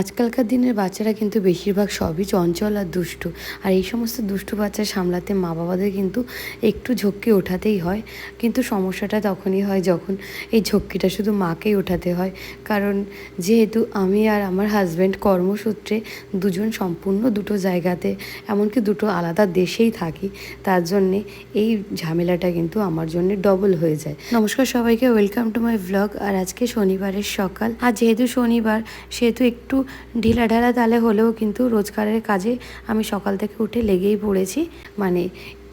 আজকালকার দিনের বাচ্চারা কিন্তু বেশিরভাগ সবই চঞ্চল আর দুষ্টু। আর এই সমস্ত দুষ্টু বাচ্চা সামলাতে মা বাবাদের কিন্তু একটু ঝক্কি ওঠাতেই হয়। কিন্তু সমস্যাটা তখনই হয় যখন এই ঝক্কিটা শুধু মাকেই ওঠাতে হয়। কারণ যেহেতু আমি আর আমার হাজব্যান্ড কর্মসূত্রে দুজন সম্পূর্ণ দুটো জায়গাতে, এমনকি দুটো আলাদা দেশেই থাকি, তার জন্যে এই ঝামেলাটা কিন্তু আমার জন্য ডবল হয়ে যায়। নমস্কার সবাইকে ওয়েলকাম টু মাই ব্লগ আর আজকে শনিবারের সকাল। আর যেহেতু শনিবার, সেহেতু একটু ঢিলা ঢালা তালে হলেও কিন্তু রোজগারের কাজে আমি সকাল থেকে উঠে লেগেই পড়েছি। মানে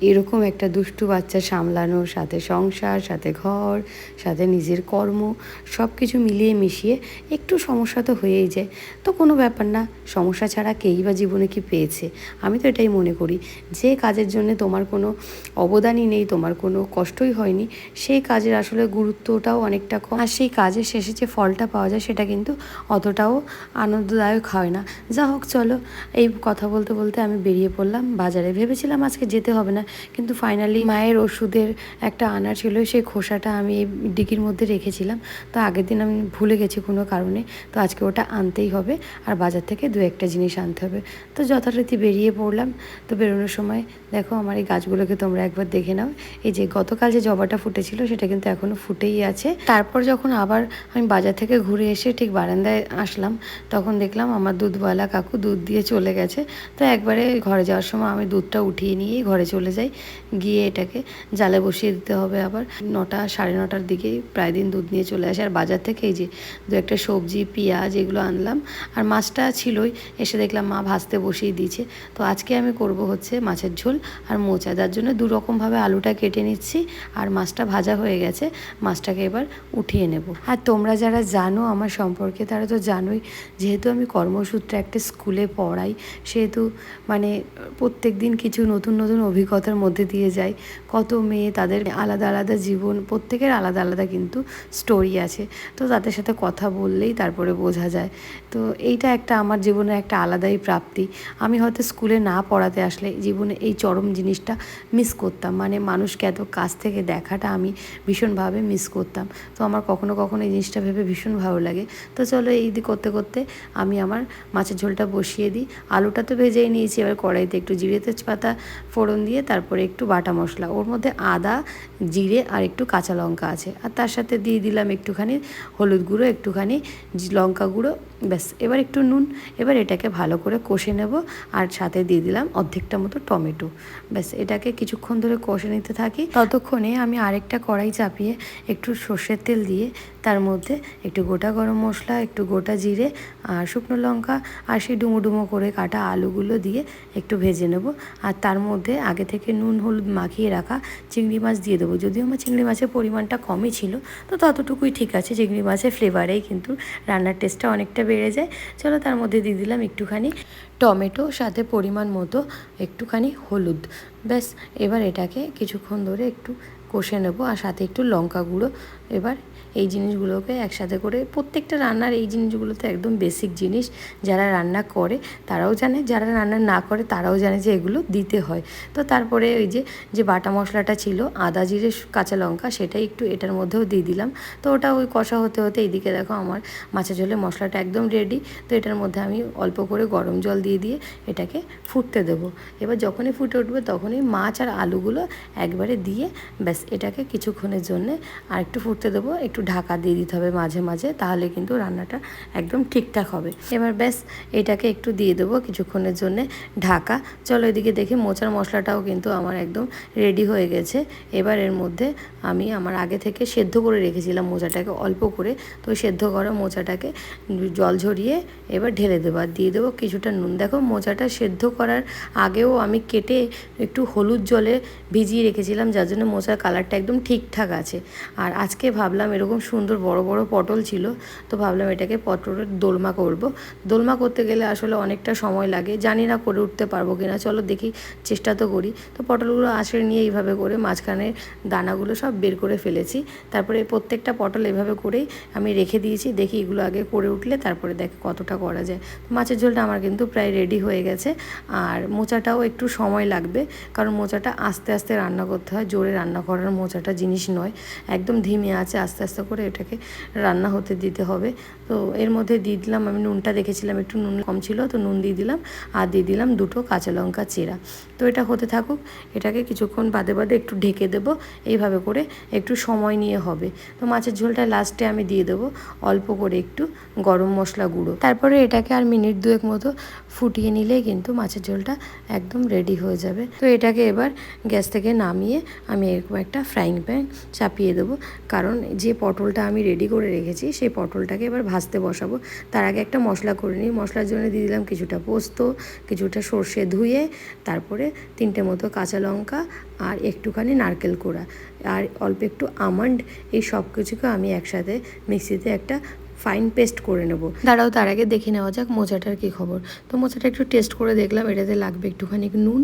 এরকম একটা দুষ্টু বাচ্চা সামলানো সাথে সংসার, সাথে ঘর, সাথে নিজের কর্ম সব কিছু মিলিয়ে মিশিয়ে একটু সমস্যা তো হয়েই যায়। তো কোনো ব্যাপার না, সমস্যা ছাড়া কেই বা জীবনে কি পেয়েছে? আমি তো এটাই মনে করি, যে কাজের জন্য তোমার কোনো অবদানই নেই, তোমার কোনো কষ্টই হয়নি, সেই কাজের আসলে গুরুত্বটাও অনেকটা কম। আর সেই কাজের শেষে যে ফলটা পাওয়া যায়, সেটা কিন্তু অতটাও আনন্দদায়ক হয় না। যা হোক, চলো, এই কথা বলতে বলতে আমি বেরিয়ে পড়লাম বাজারে। ভেবেছিলাম আজকে যেতে হবে না কিন্তু ফাইনালি মায়ের ওষুধের একটা আনা ছিল, সেই খোসাটা আমি এই ডিকির মধ্যে রেখেছিলাম। তো আগের দিন আমি ভুলে গেছি কোনো কারণে, তো আজকে ওটা আনতেই হবে আর বাজার থেকে দু একটা জিনিস আনতে হবে। তো যথারীতি বেরিয়ে পড়লাম, তো বেরোনোর সময় দেখো আমার এই গাছগুলোকে তোমরা একবার দেখে নাও। এই যে গতকাল যে জবাটা ফুটেছিল, সেটা কিন্তু এখনও ফুটেই আছে। তারপর যখন আবার আমি বাজার থেকে ঘুরে এসে ঠিক বারান্দায় আসলাম, তখন দেখলাম আমার দুধওয়ালা কাকু দুধ দিয়ে চলে গেছে। তো একবারে ঘরে যাওয়ার সময় আমি দুধটা উঠিয়ে নিয়েই ঘরে চলে যাই। গিয়ে এটাকে জালে বসিয়ে দিতে হবে আবার। নটা, সাড়ে নটার দিকেই প্রায় দিন দুধ নিয়ে চলে আসে। আর বাজার থেকে এই যে দু একটা সবজি, পেঁয়াজ এগুলো আনলাম। আর মাছটা ছিলই, এসে দেখলাম মা ভাজতে বসিয়ে দিয়েছে। তো আজকে আমি করব হচ্ছে মাছের ঝোল আর মোচা। যার জন্য দুরকমভাবে আলুটা কেটে নিচ্ছি আর মাছটা ভাজা হয়ে গেছে। মাছটাকে এবার উঠিয়ে নেব। আর তোমরা যারা জানো আমার সম্পর্কে, তারা তো জানোই, যেহেতু আমি কর্মসূত্রে একটা স্কুলে পড়াই, সেহেতু মানে প্রত্যেক দিন কিছু নতুন নতুন অভিজ্ঞতার মধ্যে দিয়ে যায়। কত মেয়ে তাদের আলাদা আলাদা জীবন, প্রত্যেকের আলাদা আলাদা কিন্তু স্টোরি আছে। তো তাদের সাথে কথা বললেই তারপরে বোঝা যায়। তো এইটা একটা আমার জীবনের একটা আলাদাই প্রাপ্তি। আমি হয়তো স্কুলে না পড়াতে আসলে জীবনে এই চরম জিনিসটা মিস করতাম। মানে মানুষকে এত কাছ থেকে দেখাটা আমি ভীষণভাবে মিস করতাম। তো আমার কখনো কখনো এই জিনিসটা ভেবে ভীষণ ভালো লাগে। তো চলো এই করতে করতে আমি আমার মাছের ঝোলটা বসিয়ে দিই। আলুটা তো ভেজেই নিয়েছি, এবার কড়াইতে একটু জিরে তেজপাতা ফোড়ন দিয়ে তারপরে একটু বাটা মশলা, ওর মধ্যে আদা, জিরে আর একটু কাঁচা লঙ্কা আছে। আর তার সাথে দিয়ে দিলাম একটুখানি হলুদ গুঁড়ো, একটুখানি লঙ্কা গুঁড়ো ব্যাস, এবার একটু নুন, এবার এটাকে ভালো করে কষে নেব, আর সাথে দিয়ে দিলাম অর্ধেকটা মতো টমেটো। ব্যাস, এটাকে কিছুক্ষণ ধরে কষে নিতে থাকি। ততক্ষণে আমি আরেকটা কড়াই চাপিয়ে একটু সর্ষের তেল দিয়ে, তার মধ্যে একটু গোটা গরম মশলা, একটু গোটা জিরে, আর শুকনো লঙ্কা, আর সেই ডুমো ডুমো করে কাটা আলুগুলো দিয়ে একটু ভেজে নেব। আর তার মধ্যে আগে থেকে নুন, হলুদ মাখিয়ে রাখা চিংড়ি মাছ দিয়ে দেবো। যদিও আমার চিংড়ি মাছের পরিমাণটা কমই ছিল, তো ততটুকুই ঠিক আছে। চিংড়ি মাছের ফ্লেভারেই কিন্তু রান্নার টেস্টটা অনেকটা বেড়ে যায়। চলো তার মধ্যে দিয়ে দিলাম একটুখানি টমেটো, সাথে পরিমাণ মতো একটুখানি হলুদ। ব্যাস, এবার এটাকে কিছুক্ষণ ধরে একটু কষে নেব আর সাথে একটু লঙ্কা গুঁড়ো। এবার এই জিনিসগুলোকে একসাথে করে প্রত্যেকটা রান্নার এই জিনিসগুলো তো একদম বেসিক জিনিস যারা রান্না করে তারাও জানে, যারা রান্না না করে তারাও জানে যে এগুলো দিতে হয়। তো তারপরে ওই যে যে বাটা মশলাটা ছিল, আদা জিরে, কাঁচা লঙ্কা সেটাই একটু এটার মধ্যেও দিয়ে দিলাম। তো ওটা ওই কষা হতে হতে এইদিকে দেখো আমার মাছের ঝোলে মশলাটা একদম রেডি তো এটার মধ্যে আমি অল্প করে গরম জল দিয়ে দিয়ে এটাকে ফুটতে দেবো। এবার যখনই ফুটে উঠবে তখনই মাছ আর আলুগুলো একবারে দিয়ে ব্যাস এটাকে কিছুক্ষণের জন্যে আর একটু ফুটতে দেবো, একটু ঢাকা দিয়ে দিতে হবে মাঝে মাঝে, তাহলে কিন্তু রান্নাটা একদম ঠিকঠাক হবে। এবার ব্যাস, এটাকে একটু দিয়ে দেবো কিছুক্ষণের জন্যে ঢাকা। চলো এদিকে দেখি, মোচার মশলাটাও কিন্তু আমার একদম রেডি হয়ে গেছে। এবার এর মধ্যে আমি আমার আগে থেকে সেদ্ধ করে রেখেছিলাম মোচাটাকে অল্প করে। তো সেদ্ধ করা মোচাটাকে জল ঝরিয়ে এবার ঢেলে দেবো। আর দিয়ে দেবো কিছুটা নুন। দেখো, মোচাটা সেদ্ধ করার আগেও আমি কেটে একটু হলুদ জলে ভিজিয়ে রেখেছিলাম, যার জন্য মোচার কালারটা একদম ঠিকঠাক আছে। আর আজকে ভাবলাম এরকম সুন্দর বড় বড় পটল ছিল, তো ভাবলাম এটাকে পটলের দোলমা করব। দোলমা করতে গেলে আসলে অনেকটা সময় লাগে, জানি না করে উঠতে পারব কিনা, চলো দেখি, চেষ্টা তো করি। তো পটলগুলো আঁচড়ে নিয়ে এইভাবে করে মাঝখানে দানাগুলো সব বের করে ফেলেছি। তারপরে প্রত্যেকটা পটল এভাবে করেই আমি রেখে দিয়েছি, দেখি এগুলো আগে করে উঠলে তারপরে দেখ কতটা করা যায়। মাছের ঝোলটা আমার কিন্তু প্রায় রেডি হয়ে গেছে, আর মোচাটাও একটু সময় লাগবে, কারণ মোচাটা আস্তে আস্তে রান্না করতে হয়, জোরে রান্না করার মোচাটা জিনিস নয়, একদম ধিমে আছে, আস্তে আস্তে করে এটাকে রান্না হতে দিতে হবে। তো তো এর মধ্যে দিয়ে দিলাম, আমি নুনটা দেখেছিলাম, একটু নুন কম ছিল, তো নুন দিয়ে দিলাম। আর দিয়ে দিলাম দুটো কাঁচা লঙ্কা চেরা। তো এটা হতে থাকুক, এটাকে কিছুক্ষণ বাদে বাদে একটু ঢেকে দেবো, এইভাবে করে একটু সময় নিয়ে হবে। তো মাছের ঝোলটা লাস্টে আমি দিয়ে দেবো, অল্প করে একটু গরম মশলা গুঁড়ো। তারপরে এটাকে আর মিনিট দুয়েক মতো ফুটিয়ে নিলেই কিন্তু মাছের ঝোলটা একদম রেডি হয়ে যাবে। তো এটাকে এবার গ্যাস থেকে নামিয়ে আমি এরকম একটা ফ্রাইং প্যান চাপিয়ে দেবো, কারণ যে পটলটা আমি রেডি করে রেখেছি, সেই পটলটাকে এবার ভাজতে বসাবো। তার আগে একটা মশলা করে নিই। মশলার জন্য দিয়ে দিলাম কিছুটা পোস্ত, কিছুটা সর্ষে ধুয়ে, তারপরে তিনটে মতো কাঁচা লঙ্কা আর একটুখানি নারকেল কোড়া। আর অল্প একটু আমন্ড, এই সব কিছুকে আমি একসাথে মিক্সিতে একটা ফাইন পেস্ট করে নেব। দাঁড়াও, তার আগে দেখে নেওয়া যাক মোচাটার কী খবর। তো মোচাটা একটু টেস্ট করে দেখলাম, এটাতে লাগবে একটুখানি নুন,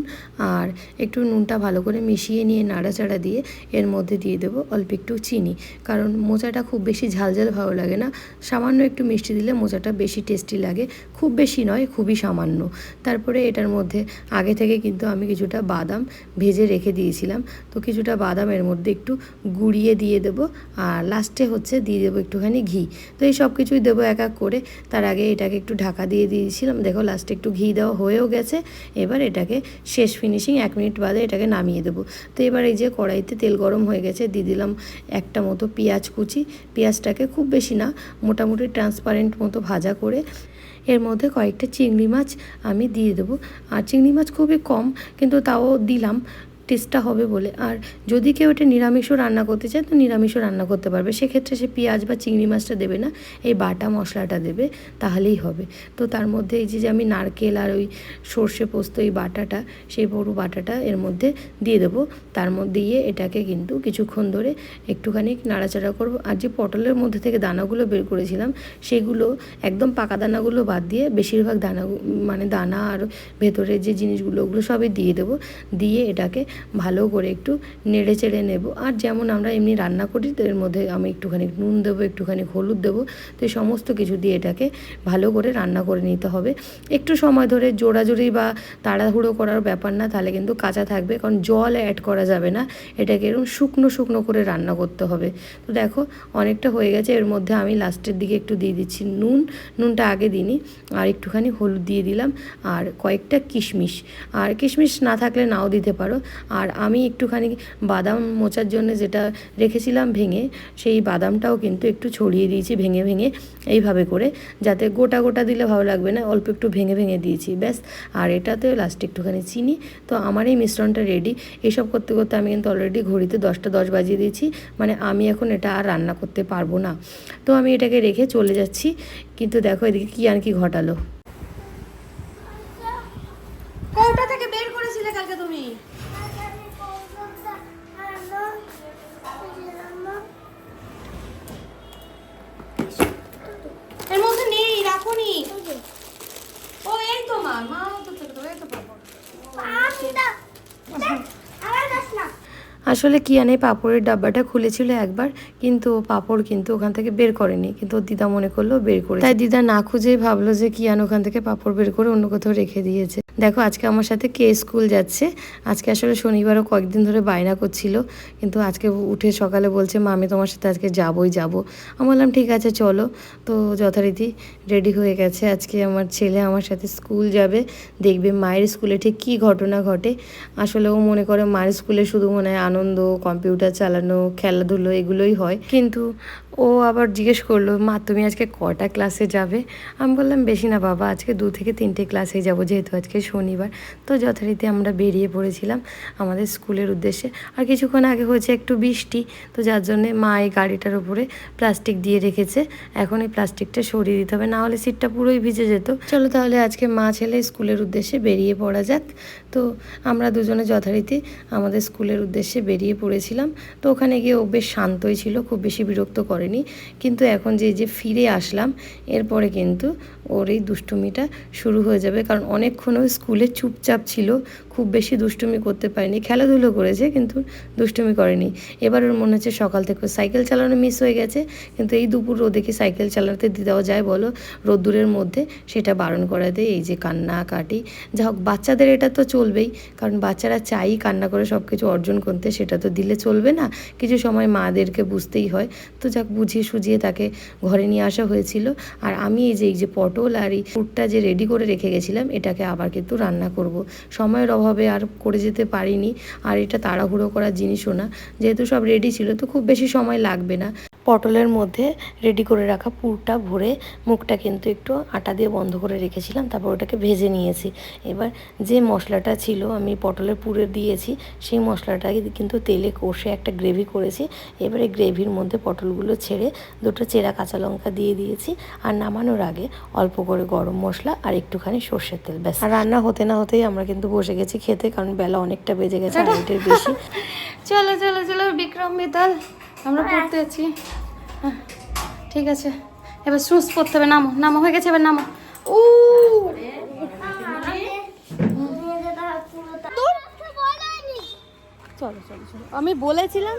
আর একটু নুনটা ভালো করে মিশিয়ে নিয়ে নাড়াচাড়া দিয়ে এর মধ্যে দিয়ে দেবো অল্প একটু চিনি। কারণ মোচাটা খুব বেশি ঝাল ঝাল ভালো লাগে না। সামান্য একটু মিষ্টি দিলে মোচাটা বেশি টেস্টি লাগে। খুব বেশি নয়, খুবই সামান্য। তারপরে এটার মধ্যে আগে থেকে কিন্তু আমি কিছুটা বাদাম ভেজে রেখে দিয়েছিলাম। তো কিছুটা বাদাম এর মধ্যে একটু গুঁড়িয়ে দিয়ে দেবো, আর লাস্টে হচ্ছে দিয়ে দেবো একটুখানি ঘি। তো এই সব কিছুই দেবো এক এক করে। তার আগে এটাকে একটু ঢাকা দিয়ে দিয়েছিলাম। দেখো লাস্টে একটু ঘি দেওয়া হয়েও গেছে। এবার এটাকে শেষ ফিনিশিং এক মিনিট বাদে এটাকে নামিয়ে দেবো। তো এবার এই যে কড়াইতে তেল গরম হয়ে গেছে, দিয়ে দিলাম একটা মতো পেঁয়াজ কুচি। পেঁয়াজটাকে খুব বেশি না, মোটামুটি ট্রান্সপারেন্ট মতো ভাজা করে। এর মধ্যে কয়েকটা চিংড়ি মাছ আমি দিয়ে দেবো। আর চিংড়ি মাছ খুবই কম, কিন্তু তাও দিলাম। টেস্টটা হবে বলে। আর যদি কেউ এটা নিরামিষও রান্না করতে চায়, তো নিরামিষও রান্না করতে পারবে। সেক্ষেত্রে সে পেঁয়াজ বা চিংড়ি মাছটা দেবে না, এই বাটা মশলাটা দেবে, তাহলেই হবে। তো তার মধ্যে এই যে আমি নারকেল আর ওই সর্ষে পোস্ত, এই বাটাটা, সেই বড়ো বাটাটা এর মধ্যে দিয়ে দেবো। তার মধ্যে দিয়ে এটাকে কিন্তু কিছুক্ষণ ধরে একটুখানি নাড়াচাড়া করব। আর যে পটলের মধ্যে থেকে দানাগুলো বের করেছিলাম, সেগুলো একদম পাকা দানাগুলো বাদ দিয়ে বেশিরভাগ দানা মানে দানা আর ভেতরে যে জিনিসগুলো, ওগুলো সবই দিয়ে দেবো। দিয়ে এটাকে ভালো করে একটু নেড়ে চেড়ে নেব। আর যেমন আমরা এমনি রান্না করি এর মধ্যে আমি একটুখানি নুন দেবো, একটুখানি হলুদ দেবো, তো সমস্ত কিছু দিয়ে এটাকে ভালো করে রান্না করে নিতে হবে। একটু সময় ধরে জোড়াজোড়ি বা তাড়াহুড়ো করার ব্যাপার না, তাহলে কিন্তু কাঁচা থাকবে, কারণ জল অ্যাড করা যাবে না। এটাকে এরকম শুকনো শুকনো করে রান্না করতে হবে। তো দেখো, অনেকটা হয়ে গেছে, এর মধ্যে আমি লাস্টের দিকে একটু দিয়ে দিচ্ছি নুন। নুনটা আগে দিইনি, আর একটুখানি হলুদ দিয়ে দিলাম, আর কয়েকটা কিশমিশ। আর কিশমিশ না থাকলে নাও দিতে পারো। আর আমি একটুখানি বাদাম মোচার জন্য যেটা রেখেছিলাম ভেঙে, সেই বাদামটাও কিন্তু একটু ছড়িয়ে দিয়েছি ভেঙে ভেঙে এইভাবে করে, যাতে গোটা গোটা দিলে ভালো লাগবে না, অল্প একটু ভেঙে ভেঙে দিয়েছি, ব্যাস। আর এটাতে লাস্টে একটুখানি চিনি। তো আমার এই মিশ্রণটা রেডি এইসব করতে করতে আমি কিন্তু অলরেডি ঘড়িতে দশটা দশ বাজিয়ে দিয়েছি মানে আমি এখন এটা আর রান্না করতে পারব না। তো আমি এটাকে রেখে চলে যাচ্ছি। কিন্তু দেখো এদিকে কী আর কি ঘটালো কৌটা থেকে বের করেছিলে কালকে তুমি এর মধ্যে নেই রাখুনি ও এই তো মা মা তো ছোট এই তো পাবো আসলে কিয়ানে পাপড়ের ডাব্বাটা খুলেছিল একবার, কিন্তু পাপড় কিন্তু ওখান থেকে বের করেনি, কিন্তু দিদা মনে করল বের করে তাই দিদা না খুঁজেই ভাবলো যে কিয়ান ওখান থেকে পাঁপড় বের করে অন্য কোথাও রেখে দিয়েছে। দেখো, আজকে আমার সাথে কে স্কুল যাচ্ছে? আজকে আসলে শনিবারও কয়েকদিন ধরে বায়না করছিল, কিন্তু আজকে উঠে সকালে বলছে মা আমি তোমার সাথে আজকে যাবই যাব। আমি বললাম, ঠিক আছে, চলো। তো যথারীতি রেডি হয়ে গেছে। আজকে আমার ছেলে আমার সাথে স্কুল যাবে, দেখবে মায়ের স্কুলে ঠিক কী ঘটনা ঘটে। আসলে ও মনে করে মায়ের স্কুলে শুধু মনে হয় আনন্দ কম্পিউটার চালানো, খেলাধুলো এগুলোই হয়। কিন্তু ও আবার জিজ্ঞেস করল, মা, তুমি আজকে কটা ক্লাসে যাবে? আমি বললাম, বেশি না বাবা, আজকে দু থেকে তিনটে ক্লাসে যাব, যেহেতু আজকে শনিবার। তো যথারীতি আমরা বেরিয়ে পড়েছিলাম আমাদের স্কুলের উদ্দেশ্যে। আর কিছুক্ষণ আগে হয়েছে একটু বৃষ্টি, তো যার জন্যে মা এই গাড়িটার উপরে প্লাস্টিক দিয়ে রেখেছে। এখন এই প্লাস্টিকটা সরিয়ে দিতে হবে, না হলে সিটটা পুরোই ভিজে যেত। চলো তাহলে আজকে মা ছেলে স্কুলের উদ্দেশ্যে বেরিয়ে পড়া যাক। তো আমরা দুজনে যথারীতি আমাদের স্কুলের উদ্দেশ্যে বেরিয়ে পড়েছিলাম। তো ওখানে গিয়ে ও বেশ শান্তই ছিল, খুব বেশি বিরক্ত করেনি। কিন্তু এখন যে যে ফিরে আসলাম, এরপরে কিন্তু ওর এই দুষ্টুমিটা শুরু হয়ে যাবে। কারণ অনেকক্ষণ ওই স্কুলে চুপচাপ ছিল, খুব বেশি দুষ্টুমি করতে পারেনি। খেলাধুলো করেছে, কিন্তু দুষ্টুমি করেনি। এবার ওর মনে হচ্ছে সকাল থেকে সাইকেল চালানো মিস হয়ে গেছে। কিন্তু এই দুপুর রোদে কি সাইকেল চালাতে দেওয়া যায় বলো, রোদ্দুরের মধ্যে সেটা বারণ করে দেয়। এই যে কান্না, কাটি, যা হোক, বাচ্চাদের এটা তো চলবেই। কারণ বাচ্চারা চাই কান্না করে সব কিছু অর্জন করতে। সেটা তো দিলে চলবে না। কিছু সময় মাদেরকে বুঝতেই হয়। তো যাক, বুঝিয়ে সুঝিয়ে তাকে ঘরে নিয়ে আসা হয়েছিল। আর আমি এই যে এই যে পটল আর এই ফুটটা যে রেডি করে রেখে গেছিলাম, এটাকে আবার কিন্তু রান্না করব। সময়ের অভাবে আর করে যেতে পারিনি। আর এটা তাড়াহুড়ো করার জিনিসও না। যেহেতু সব রেডি ছিল, তো খুব বেশি সময় লাগবে না। পটলের মধ্যে রেডি করে রাখা পুরটা ভরে মুখটা কিন্তু একটু আটা দিয়ে বন্ধ করে রেখেছিলাম তারপর ওটাকে ভেজে নিয়েছি। এবার যে মশলাটা ছিল আমি পটলের পুরে দিয়েছি সেই মশলাটাকে কিন্তু তেলে কষে একটা গ্রেভি করেছি। এবারে গ্রেভির মধ্যে পটলগুলো ছেড়ে দুটো চেরা কাঁচা লঙ্কা দিয়ে দিয়েছি আর নামানোর আগে অল্প করে গরম মশলা আর একটুখানি সর্ষের তেল ব্যাস। আর রান্না হতে না হতেই আমরা কিন্তু বসে গেছি খেতে কারণ বেলা অনেকটা বেজে গেছে আড়াইটের বেশি। চলো চলো চলো বিক্রম মিতাল আমরা পড়তে আছি। হ্যাঁ, ঠিক আছে। এবার শুজ পরতে হবে নামো নামো হয়ে গেছে এবার নামো। ও চলো চলো চলো। আমি বলেছিলাম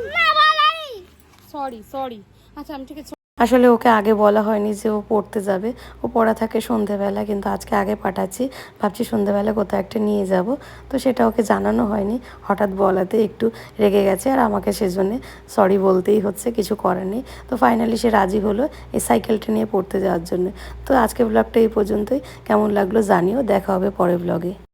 সরি সরি আচ্ছা আমি ঠিক আছে আসলে ওকে আগে বলা হয়নি যে ও পড়তে যাবে। ও পড়া থাকে সন্ধেবেলা, কিন্তু আজকে আগে পাঠাচ্ছি। ভাবছি সন্ধেবেলা কোথাও একটা নিয়ে যাব। তো সেটা ওকে জানানো হয়নি। হঠাৎ বলাতে একটু রেগে গেছে আর আমাকে সেজন্যে সরি বলতেই হচ্ছে, কিছু করার নেই। তো ফাইনালি সে রাজি হলো এই সাইকেলটা নিয়ে পড়তে যাওয়ার জন্য। তো আজকে ব্লগটা এই পর্যন্তই। কেমন লাগল জানিও। দেখা হবে পরের ব্লগে